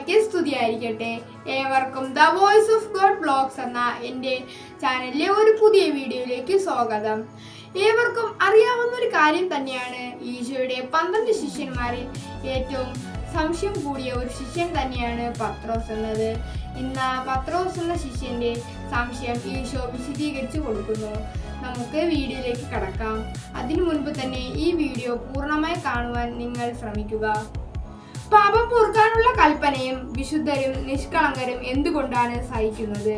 മിശിഹായ്ക്ക് സ്തുതിയായിരിക്കട്ടെ ഏവർക്കും the voice of God blogs എന്ന എന്റെ ചാനലിലെ ഒരു പുതിയ വീഡിയോയിലേക്ക് സ്വാഗതം. ഏവർക്കും അറിയാവുന്ന ഒരു കാര്യം തന്നെയാണ്. ഈശോയുടെ പന്ത്രണ്ട് ശിഷ്യന്മാരിൽ ഏറ്റവും സംശയം കൂടിയ ഒരു ശിഷ്യൻ തന്നെയാണ് പത്രോസ് എന്നത്. ഇന്ന് പത്രോസ് എന്ന ശിഷ്യന്റെ സംശയം ഈശോ വിശദീകരിച്ചു കൊടുക്കുന്നു. നമുക്ക് വീഡിയോയിലേക്ക് കടക്കാം. അതിനു മുൻപ് തന്നെ ഈ വീഡിയോ പൂർണമായി കാണുവാൻ നിങ്ങൾ ശ്രമിക്കുക. പാപം പൊറുക്കാനുള്ള കൽപ്പനയും വിശുദ്ധരും നിഷ്കളങ്കരും എന്തുകൊണ്ടാണ് സഹിക്കുന്നത്?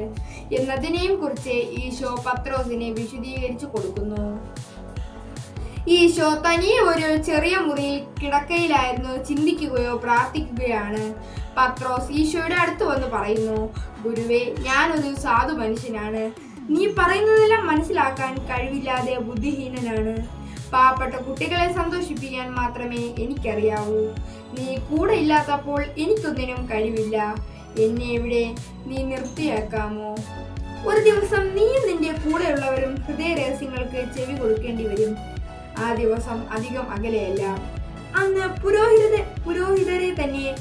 എന്നതിനെയും കുറിച്ച് ഈശോ പത്രോസിനെ വിശദീകരിച്ചു കൊടുക്കുന്നു. ഈശോ തനിയെ ഒരു ചെറിയ മുറിയിൽ കിടക്കയിലായിരുന്നു ചിന്തിക്കുകയോ പ്രാർത്ഥിക്കുകയാണ്. പത്രോസ് ഈശോയുടെ അടുത്ത് വന്ന് പറയുന്നു ഗുരുവേ ഞാനൊരു സാധു മനുഷ്യനാണ് നീ പറയുന്നതെല്ലാം മനസ്സിലാക്കാൻ കഴിവില്ലാതെ ബുദ്ധിഹീനനാണ്. പാവപ്പെട്ട കുട്ടികളെ സന്തോഷിപ്പിക്കാൻ മാത്രമേ എനിക്കറിയാവൂ. നീ കൂടെ ഇല്ലാത്തപ്പോൾ എനിക്കൊന്നിനും കഴിവില്ല. എന്നെ ഇവിടെ നീ നിർത്തിയാക്കാമോ? ഒരു ദിവസം നീയും നിന്റെ കൂടെയുള്ളവരും ഹൃദയ രഹസ്യങ്ങൾക്ക് ചെവി കൊടുക്കേണ്ടി വരും. ആ ദിവസം അധികം അകലെയല്ല. അന്ന് പുരോഹിത പുരോഹിതരെ തന്നെ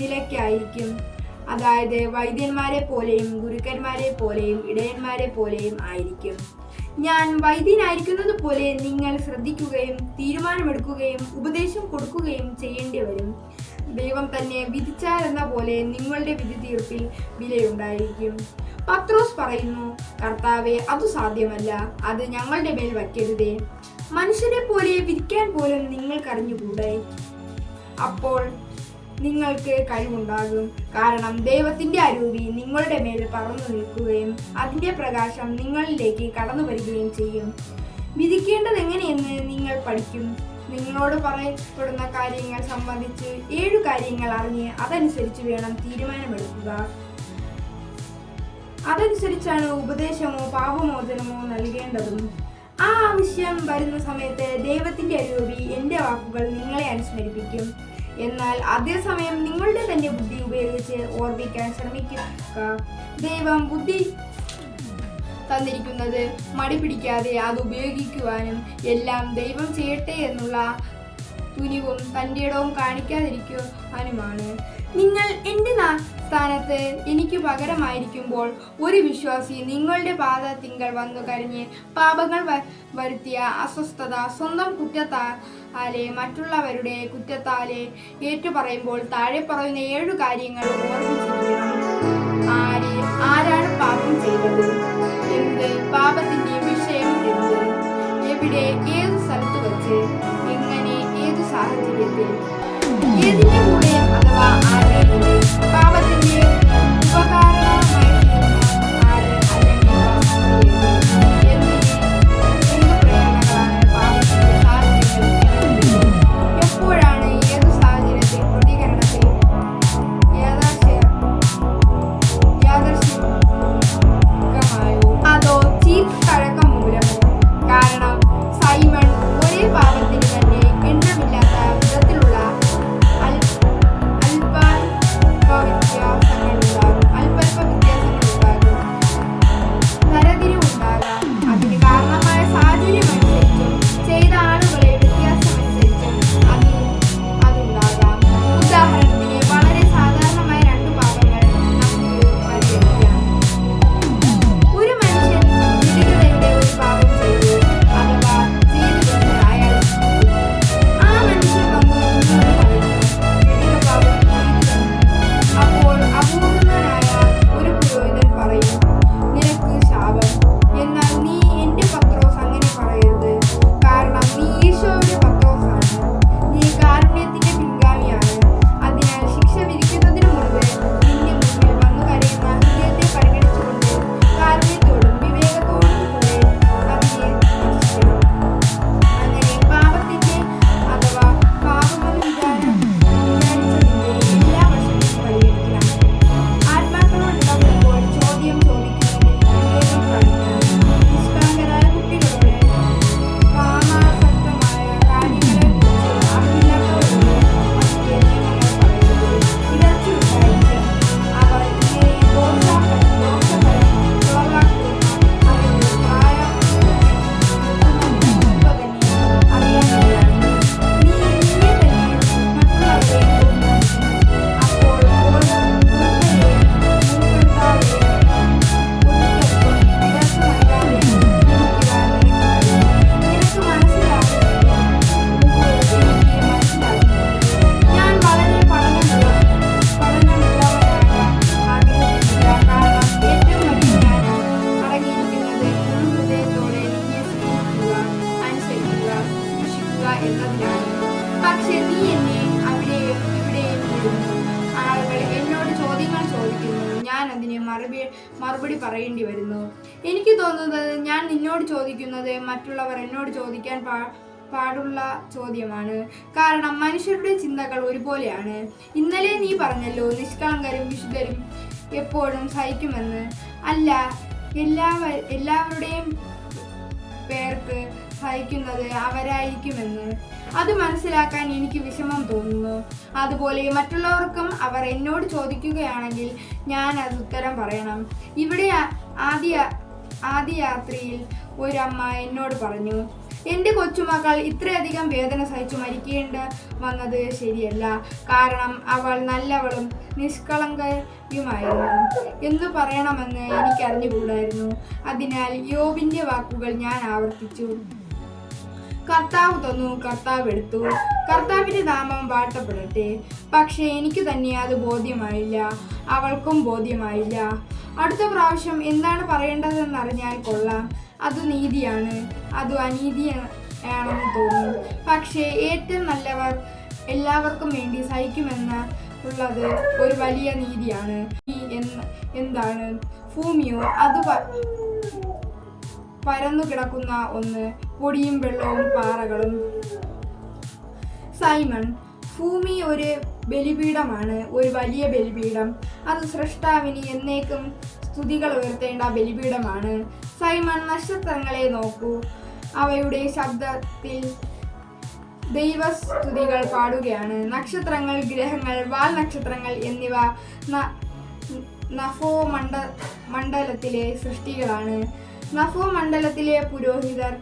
നിലയ്ക്കായിരിക്കും. അതായത് വൈദ്യന്മാരെ പോലെയും ഗുരുക്കന്മാരെ പോലെയും ഇടയന്മാരെ പോലെയും ആയിരിക്കും. ഞാൻ വൈദ്യനായിരിക്കുന്നത് പോലെ നിങ്ങൾ ശ്രദ്ധിക്കുകയും തീരുമാനമെടുക്കുകയും ഉപദേശം കൊടുക്കുകയും ചെയ്യേണ്ടി വരും. ദൈവം തന്നെ വിധിച്ചാലെന്ന പോലെ നിങ്ങളുടെ വിധി തീർപ്പിൽ വിലയുണ്ടായിരിക്കും. പത്രോസ് പറയുന്നു കർത്താവെ അത് സാധ്യമല്ല. അത് ഞങ്ങളുടെ മേൽ വയ്ക്കരുതേ. മനുഷ്യരെ പോലെ വിധിക്കാൻ പോലും നിങ്ങൾക്കറിഞ്ഞുകൂടെ? അപ്പോൾ നിങ്ങൾക്ക് കഴിവുണ്ടാകും. കാരണം ദൈവത്തിന്റെ അരൂപി നിങ്ങളുടെ മേൽ പറന്നു നിൽക്കുകയും അതിന്റെ പ്രകാശം നിങ്ങളിലേക്ക് കടന്നു വരികയും ചെയ്യും. വിധിക്കേണ്ടത് എങ്ങനെയെന്ന് നിങ്ങൾ പഠിക്കും. നിങ്ങളോട് പറയപ്പെടുന്ന കാര്യങ്ങൾ സംബന്ധിച്ച് ഏഴു കാര്യങ്ങൾ അറിഞ്ഞ് അതനുസരിച്ച് വേണം തീരുമാനമെടുക്കുക. അതനുസരിച്ചാണ് ഉപദേശമോ പാപമോചനമോ നൽകേണ്ടതും. ആ ആവശ്യം വരുന്ന സമയത്ത് ദൈവത്തിന്റെ അരൂപി എന്റെ വാക്കുകൾ നിങ്ങളെ അനുസ്മരിപ്പിക്കും. എന്നാൽ അതേസമയം നിങ്ങളുടെ തന്നെ ബുദ്ധി ഉപയോഗിച്ച് ഓർമ്മിക്കാൻ ശ്രമിക്കുക. ദൈവം ബുദ്ധി തന്നിരിക്കുന്നത് മടി പിടിക്കാതെ അത് ഉപയോഗിക്കുവാനും എല്ലാം ദൈവം ചെയ്യട്ടെ എന്നുള്ള തുനിവും തന്റെ ഇടവും കാണിക്കാതിരിക്കുവാനുമാണ്. നിങ്ങൾ എന്റെ സ്ഥാനത്ത് എനിക്ക് പകരമായിരിക്കുമ്പോൾ ഒരു വിശ്വാസി നിങ്ങളുടെ പാദത്തിങ്കൽ വന്നു കരഞ്ഞ് പാപങ്ങൾ വരുത്തിയ അസ്വസ്ഥത സ്വന്തം കുറ്റത്താലെ മറ്റുള്ളവരുടെ കുറ്റത്താലെ ഏറ്റുപറയുമ്പോൾ താഴെ പറയുന്ന ഏഴു കാര്യങ്ങൾ ഓർമ്മിച്ചിരിക്കണം. ആര് ആരാണ് പാപം ചെയ്തത്? എന്ത് പാപത്തിന്റെ വിഷയം എന്ത്? എവിടെ ഏത് സ്ഥലത്ത് വെച്ച്? എങ്ങനെ ഏത് സാഹചര്യത്തിൽ? ഏതിന്റെ അഥവാ ആരുടെ പാപത്തിന്റെ ഉപകാരണമായി പക്ഷെ നീ എന്നെ അവിടെയും ഇവിടെയും ആളുകൾ എന്നോട് ചോദ്യങ്ങൾ ചോദിക്കുന്നു. ഞാൻ അതിന് മറുപടി മറുപടി പറയേണ്ടി വരുന്നു. എനിക്ക് തോന്നുന്നത് ഞാൻ നിന്നോട് ചോദിക്കുന്നത് മറ്റുള്ളവർ എന്നോട് ചോദിക്കാൻ പാ പാടുള്ള ചോദ്യമാണ്. കാരണം മനുഷ്യരുടെ ചിന്തകൾ ഒരുപോലെയാണ്. ഇന്നലെ നീ പറഞ്ഞല്ലോ നിഷ്കളങ്കരും വിശുദ്ധരും എപ്പോഴും സഹിക്കുമെന്ന്. അല്ല എല്ലാവ എല്ലാവരുടെയും സഹിക്കുന്നത് അവരായിരിക്കുമെന്ന്. അത് മനസ്സിലാക്കാൻ എനിക്ക് വിഷമം തോന്നുന്നു. അതുപോലെ മറ്റുള്ളവർക്കും അവർ എന്നോട് ചോദിക്കുകയാണെങ്കിൽ ഞാൻ അത് ഉത്തരം പറയണം. ഇവിടെ ആദ്യ ആദ്യ യാത്രയിൽ ഒരമ്മ എന്നോട് പറഞ്ഞു എന്റെ കൊച്ചുമക്കൾ ഇത്രയധികം വേദന സഹിച്ചു മരിക്കേണ്ട വന്നത് ശരിയല്ല. കാരണം അവൾ നല്ലവളും നിഷ്കളങ്കയുമായിരുന്നു. എന്ന് പറയണമെന്ന് എനിക്കറിഞ്ഞുകൂടായിരുന്നു. അതിനാൽ യോബിന്റെ വാക്കുകൾ ഞാൻ ആവർത്തിച്ചു. കർത്താവ് തന്നു കർത്താവ് എടുത്തു. കർത്താവിന്റെ നാമം വാഴ്ത്തപ്പെടട്ടെ. പക്ഷേ എനിക്ക് തന്നെ അത് ബോധ്യമായില്ല. അവൾക്കും ബോധ്യമായില്ല. അടുത്ത പ്രാവശ്യം എന്താണ് പറയേണ്ടതെന്ന് അറിഞ്ഞാൽ കൊള്ളാം. അത് നീതിയാണ്. അത് അനീതിയാണെന്ന് തോന്നും. പക്ഷേ ഏറ്റവും നല്ലവർ എല്ലാവർക്കും വേണ്ടി സഹിക്കുമെന്ന ഉള്ളത് ഒരു വലിയ നീതിയാണ്. എന്താണ്? ഭൂമിയോ? അത് പരന്നു കിടക്കുന്ന ഒന്ന്. പൊടിയും വെള്ളവും പാറകളും. സൈമൺ ഭൂമി ഒരു ബലിപീഠമാണ് ഒരു വലിയ ബലിപീഠം. അത് സൃഷ്ടാവിന് എന്നേക്കും സ്തുതികൾ ഉയർത്തേണ്ട ബലിപീഠമാണ്. സൈമൺ നക്ഷത്രങ്ങളെ നോക്കൂ. അവയുടെ ശബ്ദത്തിൽ ദൈവസ്തുതികൾ പാടുകയാണ്. നക്ഷത്രങ്ങൾ ഗ്രഹങ്ങൾ വാൽ നക്ഷത്രങ്ങൾ എന്നിവ നഫോ മണ്ഡ മണ്ഡലത്തിലെ സൃഷ്ടികളാണ്. നഫോ മണ്ഡലത്തിലെ പുരോഹിതർ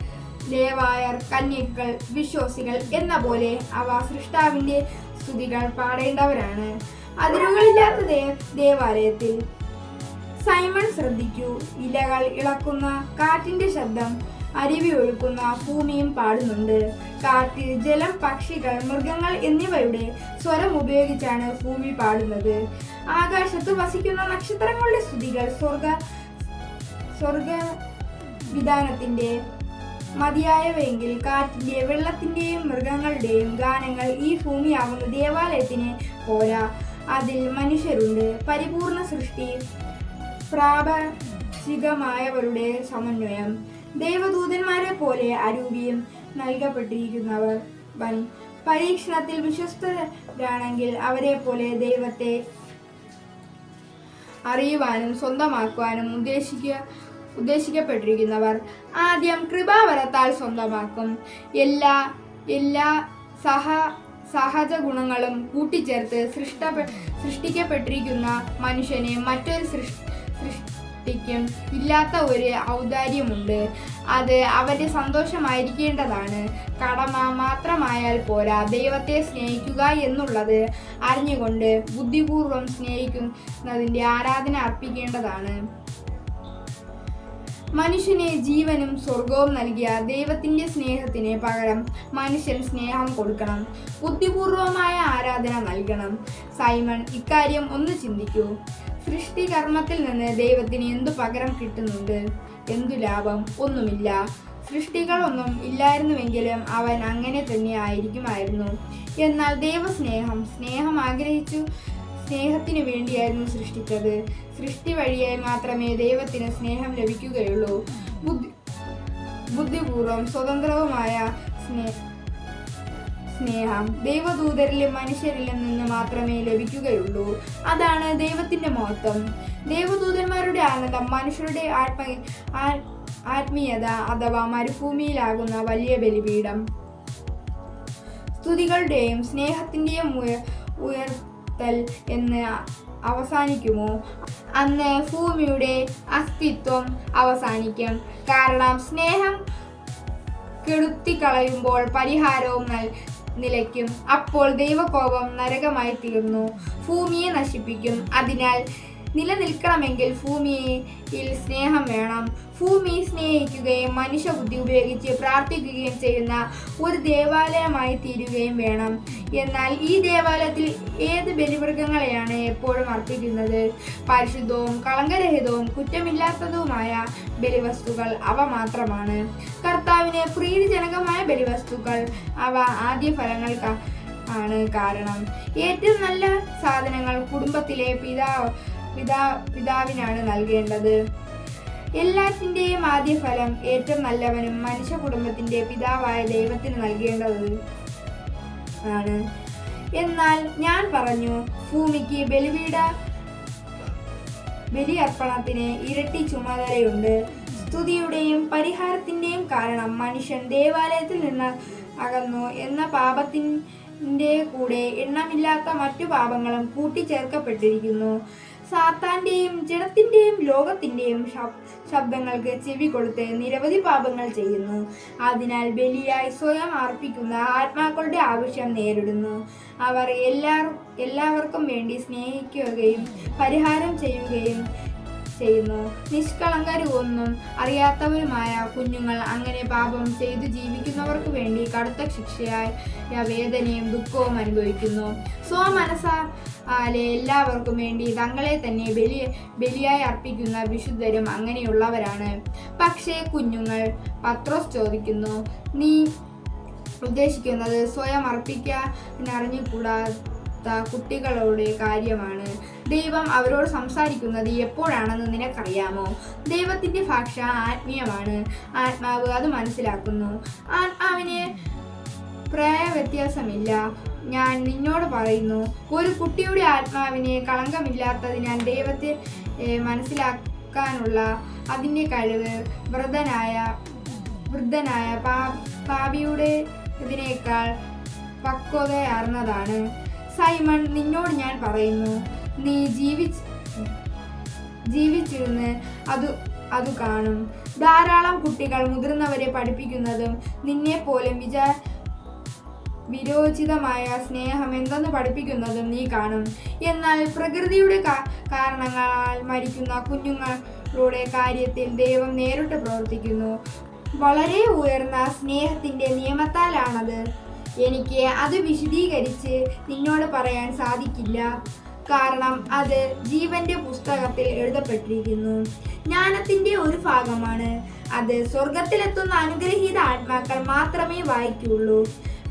ലേവായർ കന്യകൾ വിശ്വാസികൾ എന്ന പോലെ അവ സൃഷ്ടാവിന്റെ സ്തുതികൾ പാടേണ്ടവരാണ്. അതിരുകളില്ലാത്ത ദേ- ദേവാലയത്തിൽ സൈമൺ ശ്രദ്ധിക്കൂ. ഇലകൾ ഇളക്കുന്ന കാറ്റിന്റെ ശബ്ദം അരുവി ഒഴുക്കുന്ന ഭൂമിയും പാടുന്നുണ്ട്. കാറ്റ് ജലം പക്ഷികൾ മൃഗങ്ങൾ എന്നിവയുടെ സ്വരം ഉപയോഗിച്ചാണ് ഭൂമി പാടുന്നത്. ആകാശത്ത് വസിക്കുന്ന നക്ഷത്രങ്ങളുടെ സ്തുതികൾ സ്വർഗ സ്വർഗ വിധാനത്തിന്റെ മതിയായവയെങ്കിൽ കാറ്റിന്റെ വെള്ളത്തിന്റെയും മൃഗങ്ങളുടെയും ഗാനങ്ങൾ ഈ ഭൂമിയാകുന്ന ദേവാലയത്തിന് പോരാ. അതിൽ മനുഷ്യരുണ്ട്. പരിപൂർണ സൃഷ്ടി പ്രാപഞ്ചികമായവരുടെ സമന്വയം. ദേവദൂതന്മാരെ പോലെ അരൂപിയും നൽകപ്പെട്ടിരിക്കുന്നവർ വൻ പരീക്ഷണത്തിൽ വിശ്വസ്തരാണെങ്കിൽ അവരെ പോലെ ദൈവത്തെ അറിയുവാനും സ്വന്തമാക്കുവാനും ഉദ്ദേശിക്കുക ഉദ്ദേശിക്കപ്പെട്ടിരിക്കുന്നവർ ആദ്യം കൃപാവരത്താൽ സ്വന്തമാക്കും. എല്ലാ എല്ലാ സഹ സഹജ ഗുണങ്ങളും കൂട്ടിച്ചേർത്ത് സൃഷ്ട സൃഷ്ടിക്കപ്പെട്ടിരിക്കുന്ന മനുഷ്യനെ മറ്റൊരു സൃഷ് സൃഷ്ടിക്കും ഇല്ലാത്ത ഒരു ഔദാര്യമുണ്ട്. അത് അവന്റെ സന്തോഷമായിരിക്കേണ്ടതാണ്. കടമ മാത്രമായാൽ പോരാ ദൈവത്തെ സ്നേഹിക്കുക എന്നുള്ളത് അറിഞ്ഞുകൊണ്ട് ബുദ്ധിപൂർവം സ്നേഹിക്കുന്നതിന്റെ ആരാധന അർപ്പിക്കേണ്ടതാണ്. മനുഷ്യന് ജീവനും സ്വർഗവും നൽകിയ ദൈവത്തിന്റെ സ്നേഹത്തിന് പകരം മനുഷ്യൻ സ്നേഹം കൊടുക്കണം. ബുദ്ധിപൂർവമായ ആരാധന നൽകണം. സൈമൺ ഇക്കാര്യം ഒന്ന് ചിന്തിക്കൂ. സൃഷ്ടികർമ്മത്തിൽ നിന്ന് ദൈവത്തിന് എന്തു പകരം കിട്ടുന്നുണ്ട്? എന്തു ലാഭം? ഒന്നുമില്ല. സൃഷ്ടികളൊന്നും ഇല്ലായിരുന്നുവെങ്കിലും അവൻ അങ്ങനെ തന്നെ ആയിരിക്കുമായിരുന്നു. എന്നാൽ ദൈവസ്നേഹം സ്നേഹം ആഗ്രഹിച്ചു. സ്നേഹത്തിന് വേണ്ടിയായിരുന്നു സൃഷ്ടിച്ചത്. സൃഷ്ടി വഴിയായി മാത്രമേ ദൈവത്തിന് സ്നേഹം ലഭിക്കുകയുള്ളൂ. ബുദ്ധി ബുദ്ധിപൂർവം സ്വതന്ത്രവുമായ സ്നേ സ്നേഹം ദൈവദൂതരിലും മനുഷ്യരിലും നിന്ന് മാത്രമേ ലഭിക്കുകയുള്ളൂ. അതാണ് ദൈവത്തിന്റെ മഹത്വം. ദൈവദൂതന്മാരുടെ ആനന്ദം മനുഷ്യരുടെ ആത്മ ആത്മീയത അഥവാ മരുഭൂമിയിലാകുന്ന വലിയ ബലിപീഠം. സ്തുതികളുടെയും സ്നേഹത്തിന്റെയും ഉയ- ഉയർത്തൽ എന്ന് അവസാനിക്കുമോ? അന്ന് ഭൂമിയുടെ അസ്തിത്വം അവസാനിക്കും. കാരണം സ്നേഹം കെടുത്തിക്കളയുമ്പോൾ പരിഹാരവും നൽ നിലയ്ക്കും. അപ്പോൾ ദൈവകോപം നരകമായി തീർന്നു ഭൂമിയെ നശിപ്പിക്കും. അതിനാൽ നിലനിൽക്കണമെങ്കിൽ ഭൂമിയിൽ സ്നേഹം വേണം. ഭൂമി സ്നേഹിക്കുകയും മനുഷ്യബുദ്ധി ഉപയോഗിച്ച് പ്രാർത്ഥിക്കുകയും ചെയ്യുന്ന ഒരു ദേവാലയമായി തീരുകയും വേണം. എന്നാൽ ഈ ദേവാലയത്തിൽ ഏത് ബലിമൃഗങ്ങളെയാണ് എപ്പോഴും അർപ്പിക്കുന്നത്? പരിശുദ്ധവും കളങ്കരഹിതവും കുറ്റമില്ലാത്തതുമായ ബലിവസ്തുക്കൾ അവ മാത്രമാണ്. കർത്താവിന് പ്രീതിജനകമായ ബലിവസ്തുക്കൾ അവ ആദ്യ ഫലങ്ങൾ ആണ് കാരണം. ഏറ്റവും നല്ല സാധനങ്ങൾ കുടുംബത്തിലെ പിതാവ് പിതാ പിതാവിനാണ് നൽകേണ്ടത്. എല്ലാത്തിന്റെയും ആദ്യ ഫലം ഏറ്റവും നല്ലവനും മനുഷ്യ കുടുംബത്തിന്റെ പിതാവായ ദൈവത്തിന് നൽകേണ്ടത് ആണ്. എന്നാൽ ഞാൻ പറഞ്ഞു ഭൂമിക്ക് ബലിപീഠ ബലിയർപ്പണത്തിന് ഇരട്ടി ചുമതലയുണ്ട്. സ്തുതിയുടെയും പരിഹാരത്തിന്റെയും കാരണം മനുഷ്യൻ ദേവാലയത്തിൽ നിന്ന് അകന്നു എന്ന പാപത്തിന്റെ കൂടെ എണ്ണമില്ലാത്ത മറ്റു പാപങ്ങളും കൂട്ടിച്ചേർക്കപ്പെട്ടിരിക്കുന്നു. സാത്താന്റെയും ജഡത്തിന്റെയും ലോകത്തിന്റെയും ശബ്ദങ്ങൾക്ക് ചെവി കൊടുത്ത് നിരവധി പാപങ്ങൾ ചെയ്യുന്നു. അതിനാൽ ബലിയായി സ്വയം അർപ്പിക്കുന്ന ആത്മാക്കളുടെ ആവശ്യം നേരിടുന്നു. അവർ എല്ലാ എല്ലാവർക്കും വേണ്ടി സ്നേഹിക്കുകയും പരിഹാരം ചെയ്യുകയും ചെയ്യുന്നു. നിഷ്കളങ്കരും ഒന്നും അറിയാത്തവരുമായ കുഞ്ഞുങ്ങൾ അങ്ങനെ പാപം ചെയ്തു ജീവിക്കുന്നവർക്ക് വേണ്ടി കടുത്ത ശിക്ഷയായ വേദനയും ദുഃഖവും അനുഭവിക്കുന്നു. സ്വമനസാലെ എല്ലാവർക്കും വേണ്ടി തങ്ങളെ തന്നെ ബലി ബലിയായി അർപ്പിക്കുന്ന വിശുദ്ധരും അങ്ങനെയുള്ളവരാണ്. പക്ഷേ കുഞ്ഞുങ്ങൾ പത്രോസ് ചോദിക്കുന്നു നീ ഉദ്ദേശിക്കുന്നത് സ്വയം അർപ്പിക്കാൻ അറിഞ്ഞുകൂടാത്ത കുട്ടികളുടെ കാര്യമാണ്? ദൈവം അവരോട് സംസാരിക്കുന്നത് എപ്പോഴാണെന്ന് നിനക്കറിയാമോ? ദൈവത്തിന്റെ ഭാഷ ആത്മീയമാണ്. ആത്മാവ് അത് മനസ്സിലാക്കുന്നു. ആത്മാവിന് പ്രായ വ്യത്യാസമില്ല ഞാൻ നിന്നോട് പറയുന്നു ഒരു കുട്ടിയുടെ ആത്മാവിനെ കളങ്കമില്ലാത്തതിനാൽ ദൈവത്തെ മനസ്സിലാക്കാനുള്ള അതിന്റെ കഴിവ് വൃദ്ധനായ വൃദ്ധനായ പാ പാപിയുടെ ഇതിനേക്കാൾ പക്വതയാർന്നതാണ്. സൈമൺ നിന്നോട് ഞാൻ പറയുന്നു നീ ജീവിച്ച് ജീവിച്ചിരുന്ന് അത് അത് കാണും. ധാരാളം കുട്ടികൾ മുതിർന്നവരെ പഠിപ്പിക്കുന്നതും നിന്നെ പോലും വിചാ വിരോചിതമായ സ്നേഹം എന്തെന്ന് പഠിപ്പിക്കുന്നതും നീ കാണും. എന്നാൽ പ്രകൃതിയുടെ കാരണങ്ങളാൽ മരിക്കുന്ന കുഞ്ഞുങ്ങളുടെ കാര്യത്തിൽ ദൈവം നേരിട്ട് പ്രവർത്തിക്കുന്നു. വളരെ ഉയർന്ന സ്നേഹത്തിന്റെ നിയമത്താലാണത്. എനിക്ക് അത് വിശദീകരിച്ച് നിന്നോട് പറയാൻ സാധിക്കില്ല. കാരണം അത് ജീവന്റെ പുസ്തകത്തിൽ എഴുതപ്പെട്ടിരിക്കുന്നു. ജ്ഞാനത്തിന്റെ ഒരു ഭാഗമാണ്. അത് സ്വർഗത്തിലെത്തുന്ന അനുഗ്രഹീത ആത്മാക്കൾ മാത്രമേ വായിക്കുള്ളൂ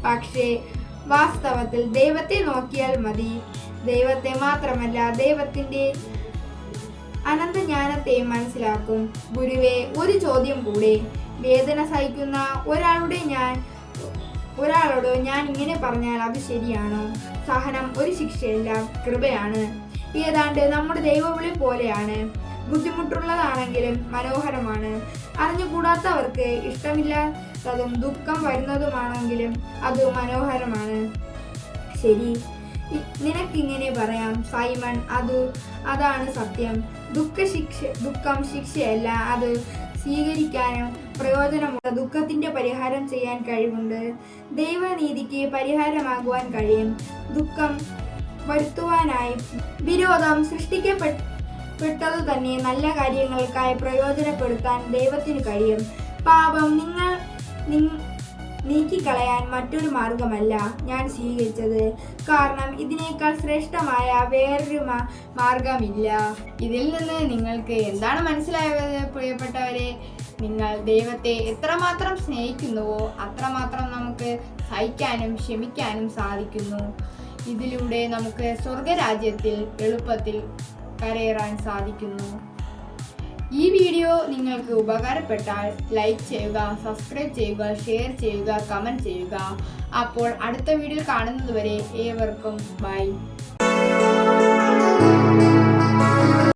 പക്ഷേ വാസ്തവത്തിൽ ദൈവത്തെ നോക്കിയാൽ മതി. ദൈവത്തെ മാത്രമല്ല ദൈവത്തിന്റെ അനന്തജ്ഞാനത്തെ മനസ്സിലാക്കും. ഗുരുവെ ഒരു ചോദ്യം കൂടെ. വേദന സഹിക്കുന്ന ഒരാളുടെ ഞാൻ ഒരാളോട് ഞാൻ ഇങ്ങനെ പറഞ്ഞാൽ അത് ശരിയാണോ? സഹനം ഒരു ശിക്ഷയല്ല കൃപയാണ്. ഏതാണ്ട് നമ്മുടെ ദൈവവിളി പോലെയാണ്. ബുദ്ധിമുട്ടുള്ളതാണെങ്കിലും മനോഹരമാണ്. അറിഞ്ഞുകൂടാത്തവർക്ക് ഇഷ്ടമില്ലാത്തതും ദുഃഖം വരുന്നതുമാണെങ്കിലും അത് മനോഹരമാണ്. ശരി. നിനക്കിങ്ങനെ പറയാം സൈമൺ. അത് അതാണ് സത്യം. ദുഃഖ ശിക്ഷ ദുഃഖം ശിക്ഷയല്ല അത് സ്വീകരിക്കാനും പ്രയോജനമുള്ള ദുഃഖത്തിന്റെ പരിഹാരം ചെയ്യാൻ കഴിവുണ്ട്. ദൈവനീതിക്ക് പരിഹാരമാകുവാൻ കഴിയും. ദുഃഖം വരുത്തുവാനായി വിരോധം സൃഷ്ടിക്കപ്പെട്ടത് തന്നെ നല്ല കാര്യങ്ങൾക്കായി പ്രയോജനപ്പെടുത്താൻ ദൈവത്തിന് കഴിയും. പാപം നിങ്ങൾ നിങ്ങ- നീക്കിക്കളയാൻ മറ്റൊരു മാർഗമല്ല ഞാൻ സ്വീകരിച്ചത്. കാരണം ഇതിനേക്കാൾ ശ്രേഷ്ഠമായ വേറൊരു മാർഗമില്ല. ഇതിൽ നിന്ന് നിങ്ങൾക്ക് എന്താണ് മനസ്സിലായത് പ്രിയപ്പെട്ടവരെ? നിങ്ങൾ ദൈവത്തെ എത്രമാത്രം സ്നേഹിക്കുന്നുവോ അത്രമാത്രം നമുക്ക് സഹിക്കാനും ക്ഷമിക്കാനും സാധിക്കുന്നു. ഇതിലൂടെ നമുക്ക് സ്വർഗരാജ്യത്തിൽ എളുപ്പത്തിൽ കരയേറാൻ സാധിക്കുന്നു. ഈ വീഡിയോ നിങ്ങൾക്ക് ഉപകാരപ്പെട്ടാൽ ലൈക്ക് ചെയ്യുക സബ്സ്ക്രൈബ് ചെയ്യുക ഷെയർ ചെയ്യുക കമന്റ് ചെയ്യുക. അപ്പോൾ അടുത്ത വീഡിയോ കാണുന്നതുവരെ ഏവർക്കും ബൈ.